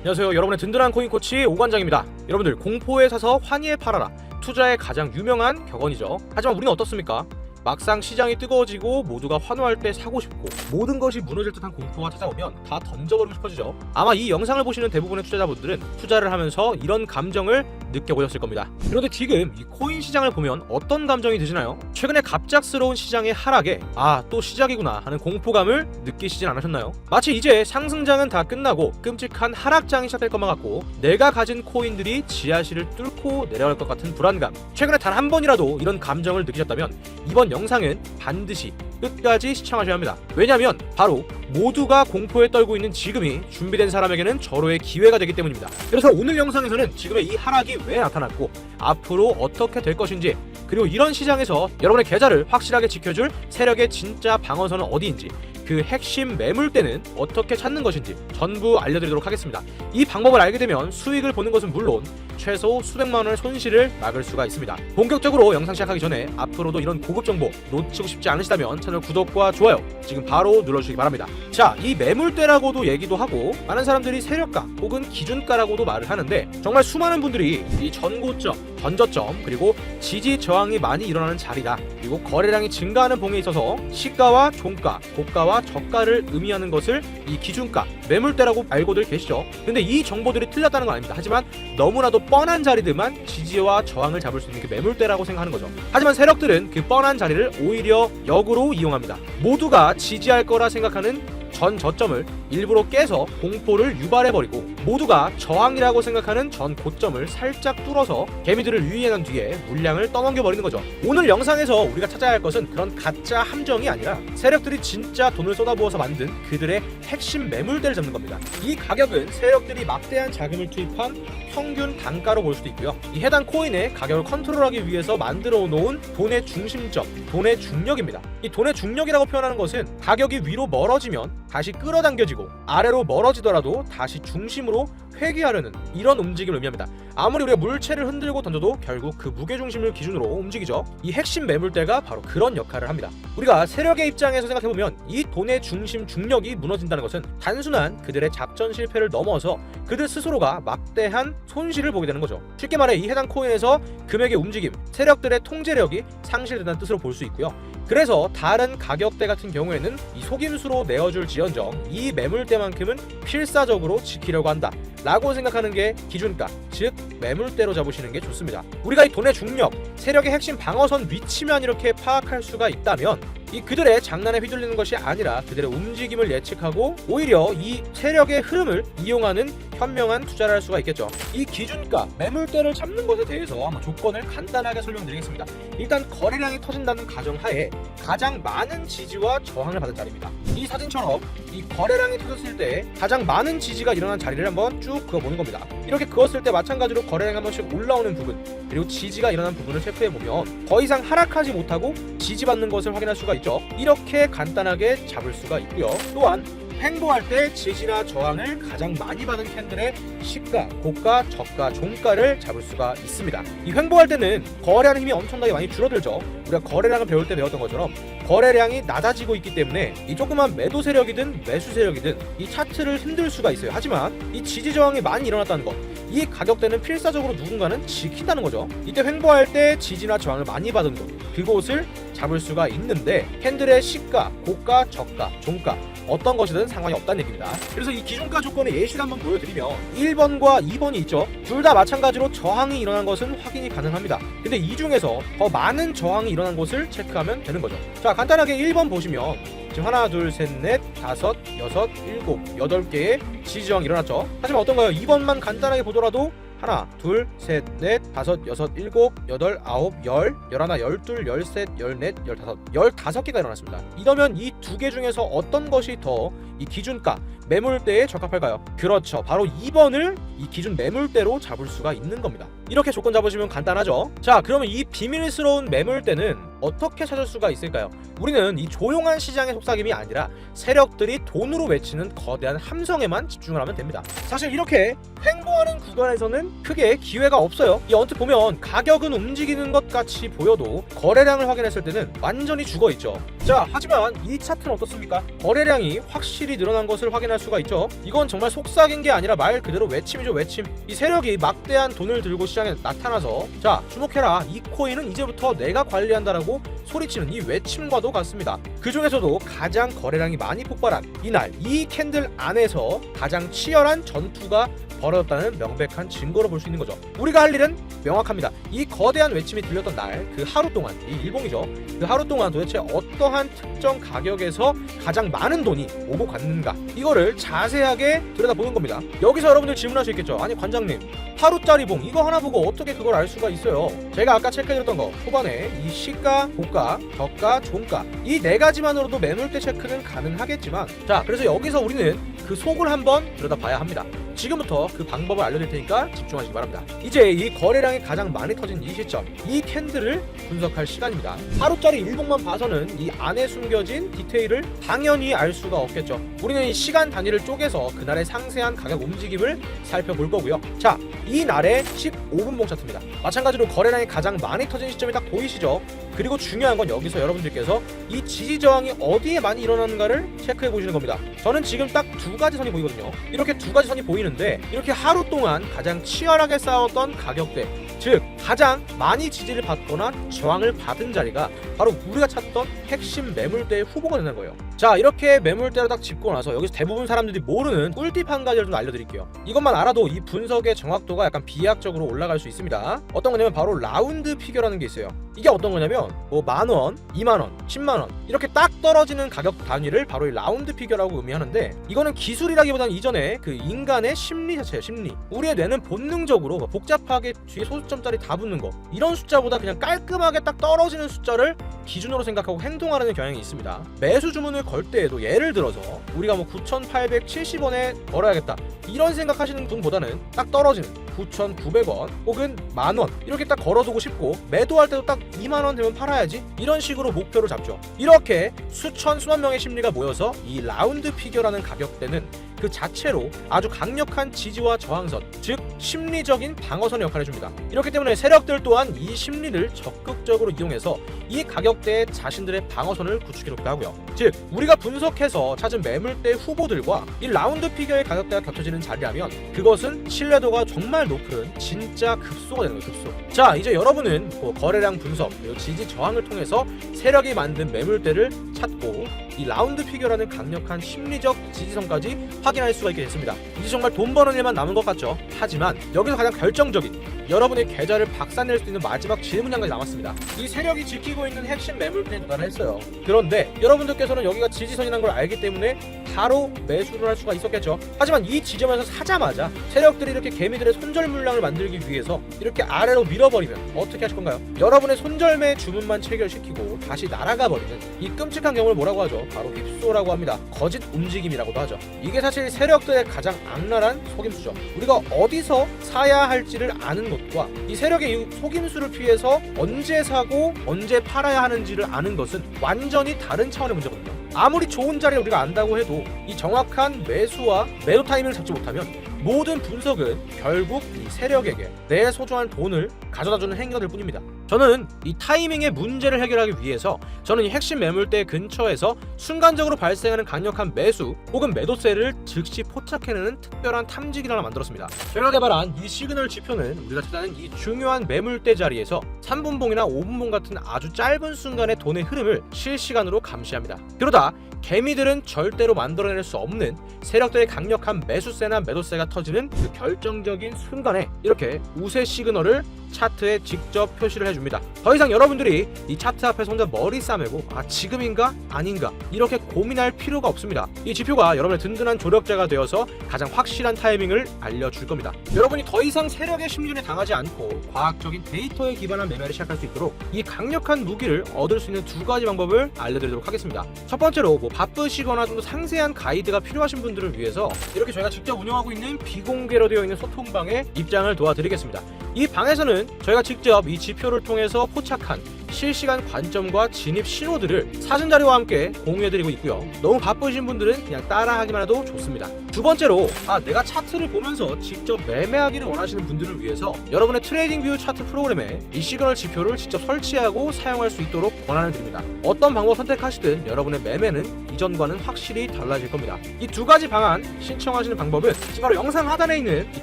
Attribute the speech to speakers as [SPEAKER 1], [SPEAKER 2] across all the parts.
[SPEAKER 1] 안녕하세요. 여러분의 든든한 코인 코치 오관장입니다. 여러분들 공포에 사서 환희에 팔아라. 투자의 가장 유명한 격언이죠. 하지만 우리는 어떻습니까? 막상 시장이 뜨거워지고 모두가 환호할 때 사고 싶고 모든 것이 무너질 듯한 공포가 찾아오면 다 던져버리고 싶어지죠. 아마 이 영상을 보시는 대부분의 투자자분들은 투자를 하면서 이런 감정을 느껴보셨을 겁니다. 그런데 지금 이 코인 시장을 보면 어떤 감정이 드시나요? 최근에 갑작스러운 시장의 하락에 아 또 시작이구나 하는 공포감을 느끼시진 않으셨나요? 마치 이제 상승장은 다 끝나고 끔찍한 하락장이 시작될 것만 같고 내가 가진 코인들이 지하실을 뚫고 내려갈 것 같은 불안감 최근에 단 한 번이라도 이런 감정을 느끼셨다면 이번 영상은 반드시 끝까지 시청하셔야 합니다. 왜냐하면 바로 모두가 공포에 떨고 있는 지금이 준비된 사람에게는 절호의 기회가 되기 때문입니다. 그래서 오늘 영상에서는 지금의 이 하락이 왜 나타났고 앞으로 어떻게 될 것인지 그리고 이런 시장에서 여러분의 계좌를 확실하게 지켜줄 세력의 진짜 방어선은 어디인지 그 핵심 매물대는 어떻게 찾는 것인지 전부 알려드리도록 하겠습니다. 이 방법을 알게 되면 수익을 보는 것은 물론 최소 수백만 원의 손실을 막을 수가 있습니다. 본격적으로 영상 시작하기 전에 앞으로도 이런 고급 정보 놓치고 싶지 않으시다면 채널 구독과 좋아요 지금 바로 눌러주시기 바랍니다. 자, 이 매물대라고도 얘기도 하고 많은 사람들이 세력가 혹은 기준가라고도 말을 하는데 정말 수많은 분들이 이 전고점, 전저점 그리고 지지 저항이 많이 일어나는 자리다. 그리고 거래량이 증가하는 봉에 있어서 시가와 종가, 고가와 저가를 의미하는 것을 이 기준가, 매물대라고 알고들 계시죠. 근데 이 정보들이 틀렸다는 건 아닙니다. 하지만 너무나도 뻔한 자리들만 지지와 저항을 잡을 수 있는 그 매물대라고 생각하는 거죠. 하지만 세력들은 그 뻔한 자리를 오히려 역으로 이용합니다. 모두가 지지할 거라 생각하는 전 저점을 일부러 깨서 공포를 유발해버리고 모두가 저항이라고 생각하는 전 고점을 살짝 뚫어서 개미들을 유인한 뒤에 물량을 떠넘겨버리는 거죠. 오늘 영상에서 우리가 찾아야 할 것은 그런 가짜 함정이 아니라 세력들이 진짜 돈을 쏟아부어서 만든 그들의 핵심 매물대를 잡는 겁니다. 이 가격은 세력들이 막대한 자금을 투입한 평균 단가로 볼 수도 있고요. 이 해당 코인의 가격을 컨트롤하기 위해서 만들어 놓은 돈의 중심점, 돈의 중력입니다. 이 돈의 중력이라고 표현하는 것은 가격이 위로 멀어지면 다시 끌어당겨지고 아래로 멀어지더라도 다시 중심으로 회귀하려는 이런 움직임을 의미합니다. 아무리 우리가 물체를 흔들고 던져도 결국 그 무게 중심을 기준으로 움직이죠. 이 핵심 매물대가 바로 그런 역할을 합니다. 우리가 세력의 입장에서 생각해 보면 이 돈의 중심 중력이 무너진다는 것은 단순한 그들의 작전 실패를 넘어서 그들 스스로가 막대한 손실을 보게 되는 거죠. 쉽게 말해 이 해당 코인에서 금액의 움직임, 세력들의 통제력이 상실된다는 뜻으로 볼 수 있고요. 그래서 다른 가격대 같은 경우에는 이 속임수로 내어줄 지연정 이 매물대만큼은 필사적으로 지키려고 한다. 라고 생각하는 게 기준가, 즉 매물대로 잡으시는 게 좋습니다. 우리가 이 돈의 중력, 세력의 핵심 방어선 위치만 이렇게 파악할 수가 있다면 이 그들의 장난에 휘둘리는 것이 아니라 그들의 움직임을 예측하고 오히려 이 세력의 흐름을 이용하는 현명한 투자를 할 수가 있겠죠. 이 기준가, 매물대를 잡는 것에 대해서 한번 조건을 간단하게 설명드리겠습니다. 일단 거래량이 터진다는 가정하에 가장 많은 지지와 저항을 받은 자리입니다. 이 사진처럼 이 거래량이 터졌을 때 가장 많은 지지가 일어난 자리를 한번 쭉 그어보는 겁니다. 이렇게 그었을 때 마찬가지로 거래량이 한 번씩 올라오는 부분 그리고 지지가 일어난 부분을 체크해 보면 더 이상 하락하지 못하고 지지받는 것을 확인할 수가 있죠. 이렇게 간단하게 잡을 수가 있고요. 또한 횡보할 때 지지나 저항을 가장 많이 받은 캔들의 시가, 고가, 저가, 종가를 잡을 수가 있습니다. 이 횡보할 때는 거래하는 힘이 엄청나게 많이 줄어들죠. 우리가 거래량을 배울 때 배웠던 것처럼 거래량이 낮아지고 있기 때문에 이 조그만 매도 세력이든 매수 세력이든 이 차트를 흔들 수가 있어요. 하지만 이 지지 저항이 많이 일어났다는 것, 이 가격대는 필사적으로 누군가는 지킨다는 거죠. 이때 횡보할 때 지지나 저항을 많이 받은 곳, 그곳을 잡을 수가 있는데 캔들의 시가, 고가, 저가, 종가 어떤 것이든 상관이 없다는 얘기입니다. 그래서 이 기준가 조건의 예시를 한번 보여드리면 1번과 2번이 있죠. 둘 다 마찬가지로 저항이 일어난 것은 확인이 가능합니다. 근데 이 중에서 더 많은 저항이 일어난 곳을 체크하면 되는 거죠. 자, 간단하게 1번 보시면 지금 하나, 둘, 셋, 넷, 다섯, 여섯, 일곱, 여덟 개의 지지저항이 일어났죠. 하지만 어떤가요? 2번만 간단하게 보더라도 하나, 둘, 셋, 넷, 다섯, 여섯, 일곱, 여덟, 아홉, 열, 열하나, 열둘, 열셋, 열넷, 열다섯, 열다섯 개가 일어났습니다. 이러면 이 두 개 중에서 어떤 것이 더 이 기준가 매물대에 적합할까요? 그렇죠. 바로 2번을 이 기준 매물대로 잡을 수가 있는 겁니다. 이렇게 조건 잡으시면 간단하죠. 자, 그러면 이 비밀스러운 매물대는 어떻게 찾을 수가 있을까요? 우리는 이 조용한 시장의 속삭임이 아니라 세력들이 돈으로 외치는 거대한 함성에만 집중을 하면 됩니다. 사실 이렇게 횡보하는 구간에서는 크게 기회가 없어요. 이 언뜻 보면 가격은 움직이는 것 같이 보여도 거래량을 확인했을 때는 완전히 죽어 있죠. 자, 하지만 이 차트는 어떻습니까? 거래량이 확실히 늘어난 것을 확인할 수가 있죠. 이건 정말 속삭인 게 아니라 말 그대로 외침이죠 외침. 이 세력이 막대한 돈을 들고 시장에 나타나서 자 주목해라 이 코인은 이제부터 내가 관리한다라고 소리치는 이 외침과도 같습니다. 그 중에서도 가장 거래량이 많이 폭발한 이날 이 캔들 안에서 가장 치열한 전투가 벌어졌다는 명백한 증거로 볼 수 있는 거죠. 우리가 할 일은 명확합니다. 이 거대한 외침이 들렸던 날 그 하루 동안 이 일봉이죠. 그 하루 동안 도대체 어떠한 특정 가격에서 가장 많은 돈이 오고 갔는가 이거를 자세하게 들여다보는 겁니다. 여기서 여러분들 질문할 수 있겠죠. 아니 관장님 하루짜리 봉 이거 하나 보고 어떻게 그걸 알 수가 있어요? 제가 아까 체크해드렸던 거 초반에 이 시가, 고가, 저가, 종가 이 네 가지만으로도 매물대 체크는 가능하겠지만 자 그래서 여기서 우리는 그 속을 한번 들여다봐야 합니다. 지금부터 그 방법을 알려드릴 테니까 집중하시기 바랍니다. 이제 이 거래량이 가장 많이 터진 이 시점, 이 캔들을 분석할 시간입니다. 하루짜리 일봉만 봐서는 이 안에 숨겨진 디테일을 당연히 알 수가 없겠죠. 우리는 이 시간 단위를 쪼개서 그날의 상세한 가격 움직임을 살펴볼 거고요. 자, 이 날의 15분봉 차트입니다. 마찬가지로 거래량이 가장 많이 터진 시점이 딱 보이시죠? 그리고 중요한 건 여기서 여러분들께서 이 지지 저항이 어디에 많이 일어나는가를 체크해 보시는 겁니다. 저는 지금 딱 두 가지 선이 보이거든요. 이렇게 두 가지 선이 보이는데 이렇게 하루 동안 가장 치열하게 싸웠던 가격대, 즉 가장 많이 지지를 받거나 저항을 받은 자리가 바로 우리가 찾던 핵심 매물대의 후보가 되는 거예요. 자 이렇게 매물대를 딱 짚고 나서 여기서 대부분 사람들이 모르는 꿀팁 한 가지를 좀 알려드릴게요. 이것만 알아도 이 분석의 정확도가 약간 비약적으로 올라갈 수 있습니다. 어떤 거냐면 바로 라운드 피겨라는 게 있어요. 이게 어떤 거냐면 뭐 만 원, 이만 원, 십만 원 이렇게 딱 떨어지는 가격 단위를 바로 이 라운드 피겨라고 의미하는데 이거는 기술이라기보다는 이전에 그 인간의 심리 자체예요. 심리. 우리의 뇌는 본능적으로 뭐 복잡하게 뒤에 소수점짜리 다 붙는 거 이런 숫자보다 그냥 깔끔하게 딱 떨어지는 숫자를 기준으로 생각하고 행동하는 경향이 있습니다. 매수 주문을 걸 때에도 예를 들어서 우리가 뭐 9,870원에 걸어야겠다 이런 생각하시는 분보다는 딱 떨어지는 9,900원 혹은 만원 이렇게 딱 걸어두고 싶고 매도할 때도 딱 2만원 되면 팔아야지 이런 식으로 목표를 잡죠. 이렇게 수천 수만 명의 심리가 모여서 이 라운드 피겨라는 가격대는 그 자체로 아주 강력한 지지와 저항선, 즉 심리적인 방어선의 역할을 해줍니다. 이렇기 때문에 세력들 또한 이 심리를 적극적으로 이용해서 이 가격대에 자신들의 방어선을 구축해놓기도 하고요. 즉 우리가 분석해서 찾은 매물대 후보들과 이 라운드 피겨의 가격대가 겹쳐지는 자리라면 그것은 신뢰도가 정말 높은 진짜 급소가 되는 거예요. 급소. 자 이제 여러분은 뭐 거래량 분석 그리고 지지 저항을 통해서 세력이 만든 매물대를 찾고 이 라운드 피겨라는 강력한 심리적 지지선까지 확인할 수가 있게 됐습니다. 이제 정말 돈 버는 일만 남은 것 같죠. 하지만 여기서 가장 결정적인 여러분의 계좌를 박살낼 수 있는 마지막 질문 한 가지 남았습니다. 이 세력이 지키고 있는 핵심 매물대에 도달을 했어요. 그런데 여러분들께서는 여기가 지지선이라는 걸 알기 때문에 바로 매수를 할 수가 있었겠죠. 하지만 이 지점에서 사자마자 세력들이 이렇게 개미들의 손절 물량을 만들기 위해서 이렇게 아래로 밀어버리면 어떻게 하실 건가요? 여러분의 손절매 주문만 체결시키고 다시 날아가 버리는 이 끔찍한 경우를 뭐라고 하죠? 바로 휩소라고 합니다. 거짓 움직임이라고도 하죠. 이게 사실 세력들의 가장 악랄한 속임수죠. 우리가 어디서 사야 할지를 아는 것과 이 세력의 이 속임수를 피해서 언제 사고 언제 팔아야 하는지를 아는 것은 완전히 다른 차원의 문제거든요. 아무리 좋은 자리를 우리가 안다고 해도 이 정확한 매수와 매도 타이밍을 잡지 못하면 모든 분석은 결국 이 세력에게 내 소중한 돈을 가져다주는 행위가 될 뿐입니다. 저는 이 타이밍의 문제를 해결하기 위해서 저는 이 핵심 매물대 근처에서 순간적으로 발생하는 강력한 매수 혹은 매도세를 즉시 포착해내는 특별한 탐지기를 하나 만들었습니다. 제가 개발한 이 시그널 지표는 우리가 찾아낸 이 중요한 매물대 자리에서 3분봉이나 5분봉 같은 아주 짧은 순간의 돈의 흐름을 실시간으로 감시합니다. 그러다 개미들은 절대로 만들어낼 수 없는 세력들의 강력한 매수세나 매도세가 터지는 그 결정적인 순간에 이렇게 우세 시그널을 차트에 직접 표시를 해줍니다. 더 이상 여러분들이 이 차트 앞에서 혼자 머리 싸매고 아 지금인가 아닌가 이렇게 고민할 필요가 없습니다. 이 지표가 여러분의 든든한 조력자가 되어서 가장 확실한 타이밍을 알려줄 겁니다. 여러분이 더 이상 세력의 심리에 당하지 않고 과학적인 데이터에 기반한 매매를 시작할 수 있도록 이 강력한 무기를 얻을 수 있는 두 가지 방법을 알려드리도록 하겠습니다. 첫 번째로 뭐 바쁘시거나 좀더 상세한 가이드가 필요하신 분들을 위해서 이렇게 저희가 직접 운영하고 있는 비공개로 되어 있는 소통방에 입장을 도와드리겠습니다. 이 방에서는 저희가 직접 이 지표를 통해서 포착한 실시간 관점과 진입 신호들을 사진 자료와 함께 공유해드리고 있고요. 너무 바쁘신 분들은 그냥 따라하기만 해도 좋습니다. 두 번째로 아 내가 차트를 보면서 직접 매매하기를 원하시는 분들을 위해서 여러분의 트레이딩 뷰 차트 프로그램에 이 시그널 지표를 직접 설치하고 사용할 수 있도록 권한을 드립니다. 어떤 방법 선택하시든 여러분의 매매는 이전과는 확실히 달라질 겁니다. 이 두 가지 방안 신청하시는 방법은 지금 바로 영상 하단에 있는 이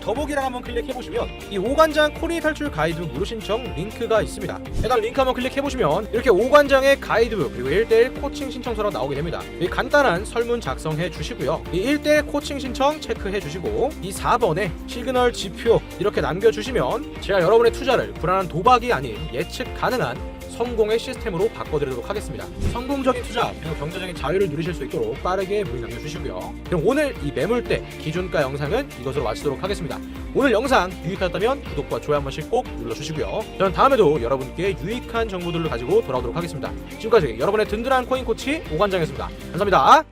[SPEAKER 1] 더보기를 한번 클릭해 보시면 이 오관장 코니 탈출 가이드북 무료 신청 링크가 있습니다. 해당 링크 한번 클릭해 보시면 이렇게 오관장의 가이드북 그리고 1대1 코칭 신청서가 나오게 됩니다. 이 간단한 설문 작성해 주시고요. 이 1대1 코칭 신청 체크해 주시고 이 4번에 시그널 지표 이렇게 남겨 주시면 제가 여러분의 투자를 불안한 도박이 아닌 예측 가능한 성공의 시스템으로 바꿔드리도록 하겠습니다. 성공적인 투자 그리고 경제적인 자유를 누리실 수 있도록 빠르게 문의 남겨주시고요. 그럼 오늘 이 매물대 기준가 영상은 이것으로 마치도록 하겠습니다. 오늘 영상 유익하셨다면 구독과 좋아요 한 번씩 꼭 눌러주시고요. 저는 다음에도 여러분께 유익한 정보들을 가지고 돌아오도록 하겠습니다. 지금까지 여러분의 든든한 코인 코치 오관장이었습니다. 감사합니다.